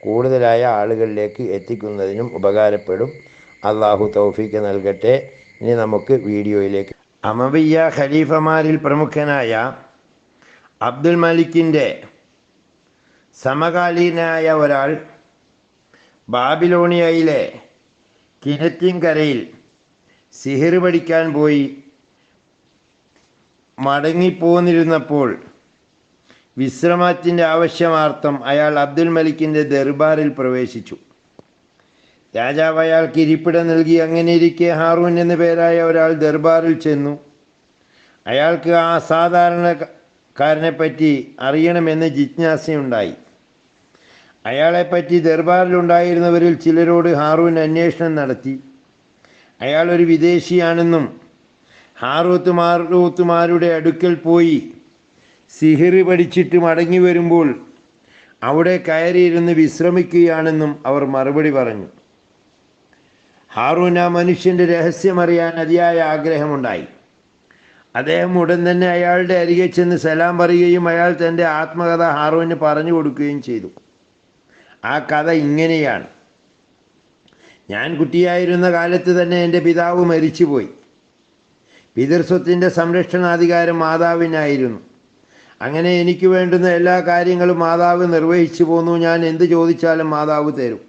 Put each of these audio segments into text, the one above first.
കൂടുതലായ ആളുകളിലേക്ക് എത്തിക്കുന്നതിനും ഉപകാരപ്പെടും. അള്ളാഹു തൗഫീക്ക് നൽകട്ടെ. ഇനി നമുക്ക് വീഡിയോയിലേക്ക്. അമവിയ ഖലീഫമാരിൽ പ്രമുഖനായ അബ്ദുൽ മലിക്കിന്റെ സമകാലീനായ ഒരാൾ ബാബിലോണിയയിലെ കിനറ്റിൻകരയിൽ സിഹിർ പഠിക്കാൻ പോയി. മടങ്ങിപ്പോന്നിരുന്നപ്പോൾ വിശ്രമത്തിന്റെ ആവശ്യമാർത്ഥം അയാൾ അബ്ദുൽ മലിക്കിന്റെ ദർബാറിൽ പ്രവേശിച്ചു. രാജാവ് അയാൾക്ക് ഇരിപ്പിടം നൽകി അങ്ങനെ ഇരിക്കെ ഹാറൂൻ എന്ന പേരായ ഒരാൾ ദർബാറിൽ ചെന്നു. അയാൾക്ക് ആ സാധാരണക്കാരനെപ്പറ്റി അറിയണമെന്ന് ജിജ്ഞാസയുണ്ടായി. അയാളെപ്പറ്റി ദർബാറിലുണ്ടായിരുന്നവരിൽ ചിലരോട് ഹാറൂൻ അന്വേഷണം നടത്തി. അയാൾ ഒരു വിദേശിയാണെന്നും ഹാറൂത്ത് മാറൂത്തുമാരുടെ അടുക്കൽ പോയി സിഹിർ പഠിച്ചിട്ട് മടങ്ങി വരുമ്പോൾ അവിടെ കയറിയിരുന്ന് വിശ്രമിക്കുകയാണെന്നും അവർ മറുപടി പറഞ്ഞു. ഹാറൂൻ ആ മനുഷ്യന്റെ രഹസ്യമറിയാൻ അതിയായ ആഗ്രഹമുണ്ടായി. അദ്ദേഹം ഉടൻ തന്നെ അയാളുടെ അരികെ ചെന്ന് സലാം പറയുകയും അയാൾ തന്റെ ആത്മകഥ ഹാറൂന് പറഞ്ഞു കൊടുക്കുകയും ചെയ്തു. ആ കഥ ഇങ്ങനെയാണ്. ഞാൻ കുട്ടിയായിരുന്ന കാലത്ത് തന്നെ എന്റെ പിതാവ് മരിച്ചുപോയി. പിതൃസ്വത്തിന്റെ സംരക്ഷണാധികാരം മാതാവിനായിരുന്നു. അങ്ങനെ എനിക്ക് വേണ്ടുന്ന എല്ലാ കാര്യങ്ങളും മാതാവ് നിർവഹിച്ചു പോന്നു. ഞാൻ എന്ത് ചോദിച്ചാലും മാതാവ് തരും.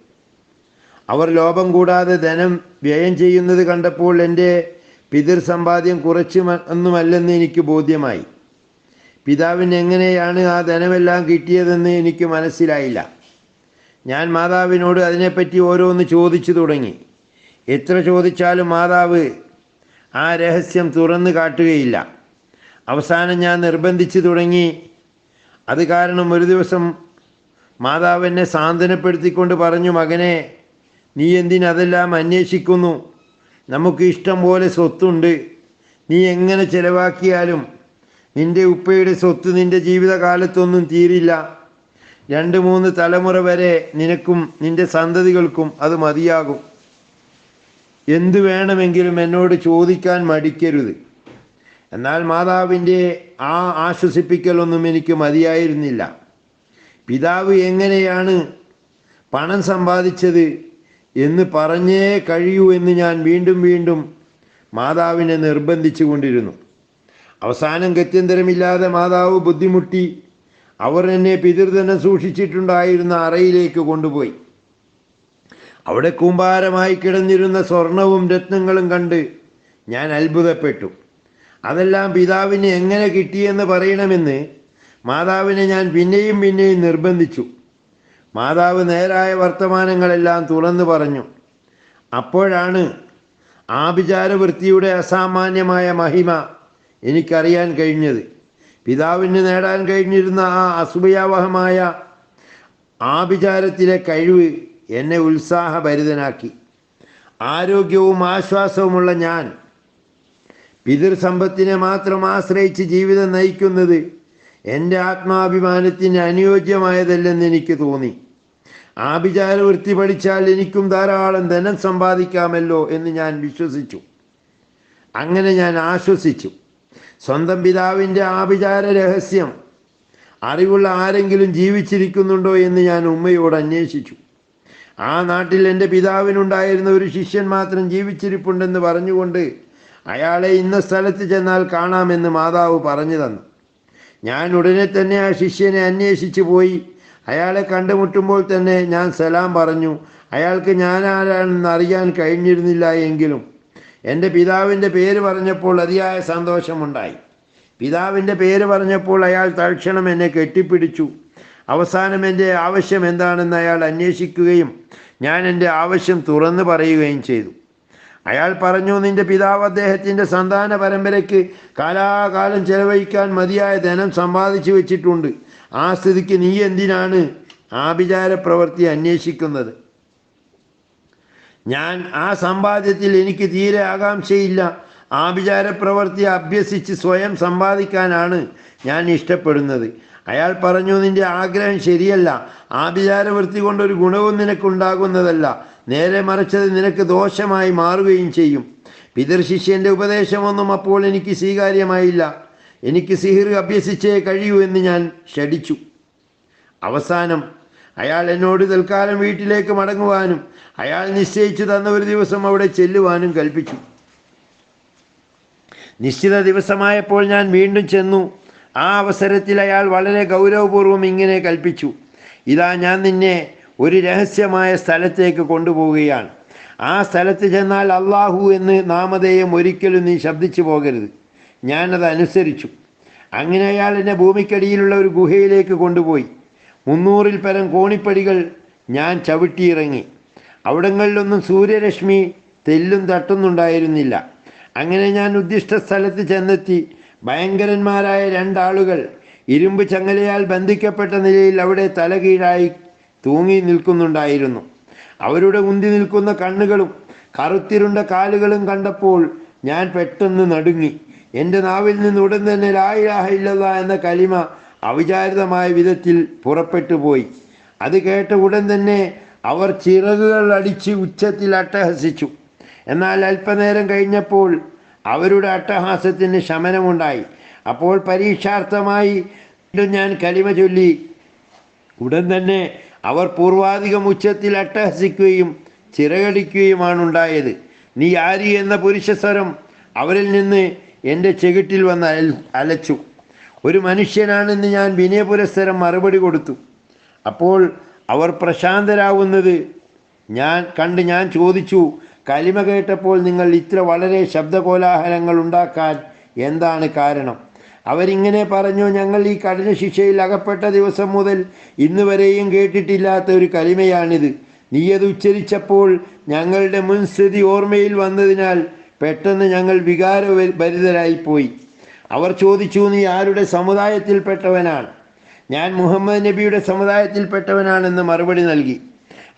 അവർ ലോപം കൂടാതെ ധനം വ്യയം ചെയ്യുന്നത് കണ്ടപ്പോൾ എന്റെ പിതൃ സമ്പാദ്യം കുറച്ച് ഒന്നുമല്ലെന്ന് എനിക്ക് ബോധ്യമായി. പിതാവിന് എങ്ങനെയാണ് ആ ധനമെല്ലാം കിട്ടിയതെന്ന് എനിക്ക് മനസ്സിലായില്ല. ഞാൻ മാതാവിനോട് അതിനെപ്പറ്റി ഓരോന്ന് ചോദിച്ചു തുടങ്ങി. എത്ര ചോദിച്ചാലും മാതാവ് ആ രഹസ്യം തുറന്നു കാട്ടുകയില്ല. അവസാനം ഞാൻ നിർബന്ധിച്ചു തുടങ്ങി. അത് കാരണം ഒരു ദിവസം മാതാവ് എന്നെ സാന്ത്വനപ്പെടുത്തിക്കൊണ്ട് പറഞ്ഞു മകനെ നീ എന്തിനതെല്ലാം അന്വേഷിക്കുന്നു? നമുക്ക് ഇഷ്ടം പോലെ സ്വത്തുണ്ട്. നീ എങ്ങനെ ചിലവാക്കിയാലും നിന്റെ ഉപ്പയുടെ സ്വത്ത് നിന്റെ ജീവിതകാലത്തൊന്നും തീരില്ല. രണ്ട് മൂന്ന് തലമുറ വരെ നിനക്കും നിന്റെ സന്തതികൾക്കും അത് മതിയാകും. എന്തു വേണമെങ്കിലും എന്നോട് ചോദിക്കാൻ മടിക്കരുത്. എന്നാൽ മാതാവിന്റെ ആ ആശ്വസിപ്പിക്കലൊന്നും എനിക്ക് മതിയായിരുന്നില്ല. പിതാവ് എങ്ങനെയാണ് പണം സമ്പാദിച്ചത് എന്ന് പറഞ്ഞേ കഴിയൂ എന്ന് ഞാൻ വീണ്ടും വീണ്ടും മാതാവിനെ നിർബന്ധിച്ചു കൊണ്ടിരുന്നു. അവസാനം ഗത്യന്തരമില്ലാതെ മാതാവ് ബുദ്ധിമുട്ടി അവർ എന്നെ പിതൃതന്നെ സൂക്ഷിച്ചിട്ടുണ്ടായിരുന്ന അറയിലേക്ക് കൊണ്ടുപോയി. അവിടെ കൂമ്പാരമായി കിടന്നിരുന്ന സ്വർണവും രത്നങ്ങളും കണ്ട് ഞാൻ അത്ഭുതപ്പെട്ടു. അതെല്ലാം പിതാവിന് എങ്ങനെ കിട്ടിയെന്ന് പറയണമെന്ന് മാതാവിനെ ഞാൻ പിന്നെയും പിന്നെയും നിർബന്ധിച്ചു. മാതാവ് നേരായ വർത്തമാനങ്ങളെല്ലാം തുറന്നു പറഞ്ഞു. അപ്പോഴാണ് ആഭിചാരവൃത്തിയുടെ അസാമാന്യമായ മഹിമ എനിക്കറിയാൻ കഴിഞ്ഞത്. പിതാവിന് നേടാൻ കഴിഞ്ഞിരുന്ന ആ അസുഭയാവഹമായ ആഭിചാരത്തിലെ കഴിവ് എന്നെ ഉത്സാഹഭരിതനാക്കി. ആരോഗ്യവും ആശ്വാസവുമുള്ള ഞാൻ പിതൃസമ്പത്തിനെ മാത്രം ആശ്രയിച്ച് ജീവിതം നയിക്കുന്നത് എന്റെ ആത്മാഭിമാനത്തിന് അനുയോജ്യമായതല്ലെന്ന് എനിക്ക് തോന്നി. ആഭിചാര വൃത്തി പഠിച്ചാൽ എനിക്കും ധാരാളം ധനം സമ്പാദിക്കാമല്ലോ എന്ന് ഞാൻ വിശ്വസിച്ചു. അങ്ങനെ ഞാൻ ആശ്വസിച്ചു. സ്വന്തം പിതാവിന്റെ ആഭിചാര രഹസ്യം അറിവുള്ള ആരെങ്കിലും ജീവിച്ചിരിക്കുന്നുണ്ടോ എന്ന് ഞാൻ ഉമ്മയോട് അന്വേഷിച്ചു. ആ നാട്ടിൽ എന്റെ പിതാവിനുണ്ടായിരുന്ന ഒരു ശിഷ്യൻ മാത്രം ജീവിച്ചിരിപ്പുണ്ടെന്ന് പറഞ്ഞുകൊണ്ട് അയാളെ ഇന്ന സ്ഥലത്ത് ചെന്നാൽ കാണാമെന്ന് മാതാവ് പറഞ്ഞു തന്നു. ഞാൻ ഉടനെ തന്നെ ആ ശിഷ്യനെ അന്വേഷിച്ചു പോയി. അയാളെ കണ്ടുമുട്ടുമ്പോൾ തന്നെ ഞാൻ സലാം പറഞ്ഞു. അയാൾക്ക് ഞാൻ ആരാണെന്ന് അറിയാൻ കഴിഞ്ഞിരുന്നില്ല എങ്കിലും എന്റെ പിതാവിന്റെ പേര് പറഞ്ഞപ്പോൾ അതിയായ സന്തോഷമുണ്ടായി. പിതാവിന്റെ പേര് പറഞ്ഞപ്പോൾ അയാൾ തൽക്ഷണം എന്നെ കെട്ടിപ്പിടിച്ചു. അവസാനം എന്റെ ആവശ്യം എന്താണെന്ന് അയാൾ അന്വേഷിക്കുകയും ഞാൻ എന്റെ ആവശ്യം തുറന്നു പറയുകയും ചെയ്തു. അയാൾ പറഞ്ഞു നിന്റെ പിതാവ് അദ്ദേഹത്തിന്റെ സന്താന പരമ്പരയ്ക്ക് കാലാകാലം ചെലവഴിക്കാൻ മതിയായ ധനം സമ്പാദിച്ചു വെച്ചിട്ടുണ്ട്. ആ സ്ഥിതിക്ക് നീ എന്തിനാണ് ആഭിചാര പ്രവൃത്തി അന്വേഷിക്കുന്നത്? ഞാൻ ആ സമ്പാദ്യത്തിൽ എനിക്ക് തീരെ ആകാംക്ഷയില്ല. ആഭിചാര പ്രവൃത്തി അഭ്യസിച്ച് സ്വയം സമ്പാദിക്കാനാണ് ഞാൻ ഇഷ്ടപ്പെടുന്നത്. അയാൾ പറഞ്ഞു നിന്റെ ആഗ്രഹം ശരിയല്ല. ആഭിചാരവൃത്തി കൊണ്ടൊരു ഗുണവും നിനക്കുണ്ടാകുന്നതല്ല. നേരെ മറിച്ചത് നിനക്ക് ദോഷമായി മാറുകയും ചെയ്യും. പിതൃശിഷ്യന്റെ ഉപദേശമൊന്നും അപ്പോൾ എനിക്ക് സ്വീകാര്യമായില്ല. എനിക്ക് സിഹിർ അഭ്യസിച്ചേ കഴിയൂ എന്ന് ഞാൻ ക്ഷടിച്ചു അവസാനം അയാൾ എന്നോട് തൽക്കാലം വീട്ടിലേക്ക് മടങ്ങുവാനും അയാൾ നിശ്ചയിച്ചു തന്ന ഒരു ദിവസം അവിടെ ചെല്ലുവാനും കൽപ്പിച്ചു. നിശ്ചിത ദിവസമായപ്പോൾ ഞാൻ വീണ്ടും ചെന്നു. ആ അവസരത്തിൽ അയാൾ വളരെ ഗൗരവപൂർവം ഇങ്ങനെ കൽപ്പിച്ചു ഇതാ ഞാൻ നിന്നെ ഒരു രഹസ്യമായ സ്ഥലത്തേക്ക് കൊണ്ടുപോവുകയാണ്. ആ സ്ഥലത്ത് ചെന്നാൽ അള്ളാഹു എന്ന് നാമധേയം ഒരിക്കലും നീ ശബ്ദിച്ചു പോകരുത്. ഞാനത് അനുസരിച്ചു. അങ്ങനെ അയാൾ എന്നെ ഭൂമിക്കടിയിലുള്ള ഒരു ഗുഹയിലേക്ക് കൊണ്ടുപോയി. മുന്നൂറിൽ പരം കോണിപ്പടികൾ ഞാൻ ചവിട്ടിയിറങ്ങി. അവിടങ്ങളിലൊന്നും സൂര്യരശ്മി തെല്ലും തട്ടുന്നുണ്ടായിരുന്നില്ല. അങ്ങനെ ഞാൻ ഉദ്ദിഷ്ട സ്ഥലത്ത് ചെന്നെത്തി ഭയങ്കരന്മാരായ രണ്ടാളുകൾ ഇരുമ്പ് ചങ്ങലയാൽ ബന്ധിക്കപ്പെട്ട നിലയിൽ അവിടെ തലകീഴായി തൂങ്ങി നിൽക്കുന്നുണ്ടായിരുന്നു. അവരുടെ ഉന്തി നിൽക്കുന്ന കണ്ണുകളും കറുത്തിരുണ്ട കാലുകളും കണ്ടപ്പോൾ ഞാൻ പെട്ടെന്ന് നടുങ്ങി. എന്റെ നാവിൽ നിന്ന് ഉടൻ തന്നെ ലായിലാഹ എന്ന കലിമ അവിചാരിതമായ വിധത്തിൽ പുറപ്പെട്ടു പോയി. അത് കേട്ട ഉടൻ തന്നെ അവർ ചിറകുകൾ അടിച്ച് ഉച്ചത്തിൽ അട്ടഹസിച്ചു. എന്നാൽ അല്പനേരം കഴിഞ്ഞപ്പോൾ അവരുടെ അട്ടഹാസത്തിന് ശമനമുണ്ടായി. അപ്പോൾ പരീക്ഷാർത്ഥമായി ഞാൻ കലിമ ചൊല്ലി. ഉടൻ തന്നെ അവർ പൂർവാധികം ഉച്ചത്തിൽ അട്ടഹസിക്കുകയും ചിറകടിക്കുകയുമാണ് ഉണ്ടായത് നീ ആരി എന്ന പുരുഷസ്വരം അവരിൽ നിന്ന് എന്റെ ചെകിട്ടിൽ വന്ന് അലച്ചു. ഒരു മനുഷ്യനാണെന്ന് ഞാൻ വിനയപുരസ്സരം മറുപടി കൊടുത്തു. അപ്പോൾ അവർ പ്രശാന്തരാകുന്നത് ഞാൻ കണ്ട് ഞാൻ ചോദിച്ചു കലിമ കേട്ടപ്പോൾ നിങ്ങൾ ഇത്ര വളരെ ശബ്ദകോലാഹലങ്ങൾ ഉണ്ടാക്കാൻ എന്താണ് കാരണം? അവരിങ്ങനെ പറഞ്ഞു ഞങ്ങൾ ഈ കഠിന ശിക്ഷയിൽ അകപ്പെട്ട ദിവസം മുതൽ ഇന്ന് വരെയും കേട്ടിട്ടില്ലാത്ത ഒരു കലിമയാണിത്. നീ അത് ഉച്ചരിച്ചപ്പോൾ ഞങ്ങളുടെ മുൻസ്ഥിതി ഓർമ്മയിൽ വന്നതിനാൽ പെട്ടെന്ന് ഞങ്ങൾ വികാര ഭരിതരായിപ്പോയി അവർ ചോദിച്ചു നീ ആരുടെ സമുദായത്തിൽപ്പെട്ടവനാണ്? ഞാൻ മുഹമ്മദ് നബിയുടെ സമുദായത്തിൽപ്പെട്ടവനാണെന്ന് മറുപടി നൽകി.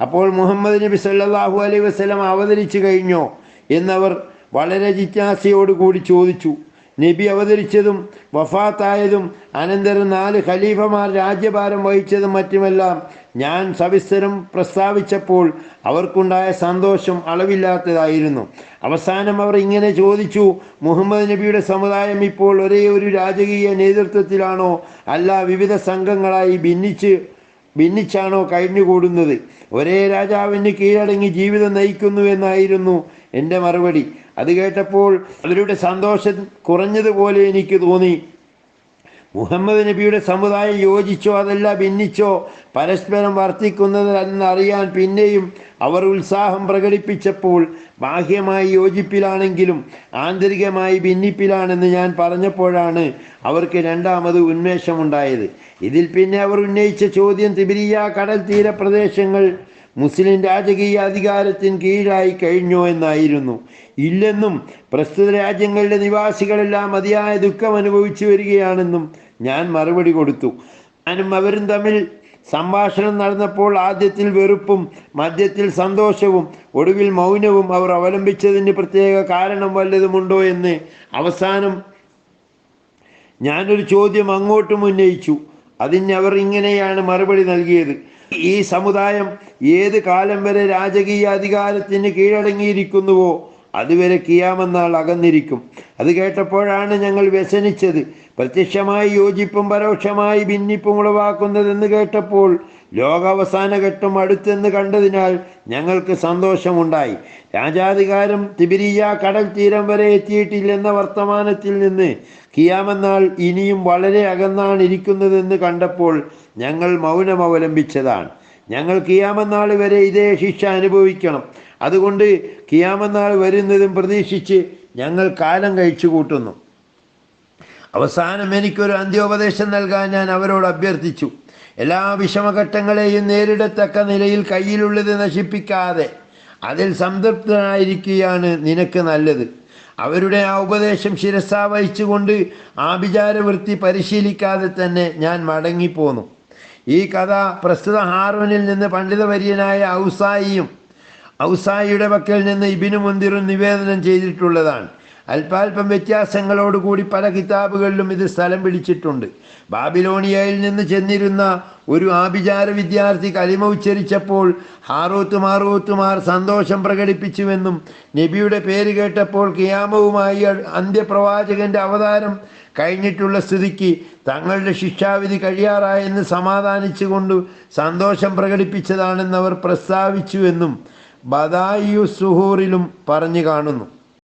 അപ്പോൾ മുഹമ്മദ് നബി സല്ലാഹു അലൈഹി വസ്ലം അവതരിച്ചു കഴിഞ്ഞോ? എന്നവർ വളരെ ജിജ്ഞാസയോടുകൂടി ചോദിച്ചു. നബി അവതരിച്ചതും വഫാത്തായതും അനന്തരം നാല് ഖലീഫമാർ രാജ്യഭാരം വഹിച്ചതും മറ്റുമെല്ലാം ഞാൻ സവിസ്തരം പ്രസ്താവിച്ചപ്പോൾ അവർക്കുണ്ടായ സന്തോഷം അളവില്ലാത്തതായിരുന്നു. അവസാനം അവർ ഇങ്ങനെ ചോദിച്ചു മുഹമ്മദ് നബിയുടെ സമുദായം ഇപ്പോൾ ഒരേ ഒരു രാജകീയ നേതൃത്വത്തിലാണോ? അല്ല വിവിധ സംഘങ്ങളായി ഭിന്നിച്ച് ഭിന്നിച്ചാണോ കഴിഞ്ഞുകൂടുന്നത് ഒരേ രാജാവിന് കീഴടങ്ങി ജീവിതം നയിക്കുന്നു എന്നായിരുന്നു എന്റെ മറുപടി. അത് കേട്ടപ്പോൾ അവരുടെ സന്തോഷം കുറഞ്ഞതുപോലെ എനിക്ക് തോന്നി. മുഹമ്മദ് നബിയുടെ സമുദായം യോജിച്ചോ അതല്ല ഭിന്നിച്ചോ പരസ്പരം വർത്തിക്കുന്നതെന്ന് അറിയാൻ പിന്നെയും അവർ ഉത്സാഹം പ്രകടിപ്പിച്ചപ്പോൾ ബാഹ്യമായി യോജിപ്പിലാണെങ്കിലും ആന്തരികമായി ഭിന്നിപ്പിലാണെന്ന് ഞാൻ പറഞ്ഞപ്പോഴാണ് അവർക്ക് രണ്ടാമത് ഉന്മേഷമുണ്ടായത്. ഇതിൽ പിന്നെ അവർ ഉന്നയിച്ച ചോദ്യം തിബിരിയ കടൽ തീര പ്രദേശങ്ങൾ മുസ്ലിം രാജകീയ അധികാരത്തിന് കീഴായി കഴിഞ്ഞോ എന്നായിരുന്നു. ഇല്ലെന്നും പ്രസ്തുത രാജ്യങ്ങളുടെ നിവാസികളെല്ലാം മതിയായ ദുഃഖം അനുഭവിച്ചു വരികയാണെന്നും ഞാൻ മറുപടി കൊടുത്തു. ഞാനും അവരും തമ്മിൽ സംഭാഷണം നടന്നപ്പോൾ ആദ്യത്തിൽ വെറുപ്പും മധ്യത്തിൽ സന്തോഷവും ഒടുവിൽ മൗനവും അവർ അവലംബിച്ചതിന് പ്രത്യേക കാരണം വല്ലതുമുണ്ടോ എന്ന് അവസാനം ഞാനൊരു ചോദ്യം അങ്ങോട്ടും ഉന്നയിച്ചു. അതിന് അവർ ഇങ്ങനെയാണ് മറുപടി നൽകിയത്. ഈ സമുദായം ഏത് കാലം വരെ രാജകീയ അധികാരത്തിന് കീഴടങ്ങിയിരിക്കുന്നുവോ അതുവരെ കിയാമെന്നാൾ അകന്നിരിക്കും. അത് കേട്ടപ്പോഴാണ് ഞങ്ങൾ വ്യസനിച്ചത്. പ്രത്യക്ഷമായി യോജിപ്പും പരോക്ഷമായി ഭിന്നിപ്പും ഉളവാക്കുന്നതെന്ന് കേട്ടപ്പോൾ ലോകാവസാന ഘട്ടം അടുത്തെന്ന് കണ്ടതിനാൽ ഞങ്ങൾക്ക് സന്തോഷമുണ്ടായി. രാജാധികാരം തിബിരിയ കടൽ തീരം വരെ എത്തിയിട്ടില്ലെന്ന വർത്തമാനത്തിൽ നിന്ന് കിയാമെന്നാൾ ഇനിയും വളരെ അകന്നാണ് ഇരിക്കുന്നതെന്ന് കണ്ടപ്പോൾ ഞങ്ങൾ മൗനം അവലംബിച്ചതാണ്. ഞങ്ങൾ കിയാമനാൾ വരെ ഇതേ ശിക്ഷ അനുഭവിക്കണം. അതുകൊണ്ട് കിയാമനാൾ വരുന്നതും പ്രതീക്ഷിച്ച് ഞങ്ങൾ കാലം കഴിച്ചു കൂട്ടുന്നു. അവസാനം എനിക്കൊരു അന്ത്യോപദേശം നൽകാൻ ഞാൻ അവരോട് അഭ്യർത്ഥിച്ചു. എല്ലാ വിഷമഘട്ടങ്ങളെയും നേരിടത്തക്ക നിലയിൽ കയ്യിലുള്ളത് നശിപ്പിക്കാതെ അതിൽ സംതൃപ്തനായിരിക്കുകയാണ് നിനക്ക് നല്ലത്. അവരുടെ ആ ഉപദേശം ശിരസാവഹിച്ചുകൊണ്ട് ആഭിചാരവൃത്തി പരിശീലിക്കാതെ തന്നെ ഞാൻ മടങ്ങിപ്പോന്നു. ഈ കഥ പ്രസ്തുത ഹാറൂനിൽ നിന്ന് പണ്ഡിതവര്യനായ ഔസായിയും ഔസായിയുടെ പക്കൽ നിന്ന് ഇബിനു മുന്തിറും നിവേദനം ചെയ്തിട്ടുള്ളതാണ്. അല്പാൽപ്പം വ്യത്യാസങ്ങളോടുകൂടി പല കിതാബുകളിലും ഇത് സ്ഥലം പിടിച്ചിട്ടുണ്ട്. ബാബിലോണിയയിൽ നിന്ന് ചെന്നിരുന്ന ഒരു ആഭിചാര വിദ്യാർത്ഥി കലിമ ഉച്ചരിച്ചപ്പോൾ ഹാറൂത്ത് മാറൂത്തുമാർ സന്തോഷം പ്രകടിപ്പിച്ചുവെന്നും നബിയുടെ പേര് കേട്ടപ്പോൾ കിയാമവുമായി അന്ത്യപ്രവാചകന്റെ അവതാരം കഴിഞ്ഞിട്ടുള്ള സ്ഥിതിക്ക് തങ്ങളുടെ ശിക്ഷാവിധി കഴിയാറായെന്ന് സമാധാനിച്ചുകൊണ്ട് സന്തോഷം പ്രകടിപ്പിച്ചതാണെന്ന് അവർ പ്രസ്താവിച്ചുവെന്നും ബദായു സുഹൂറിലും പറഞ്ഞു കാണുന്നു.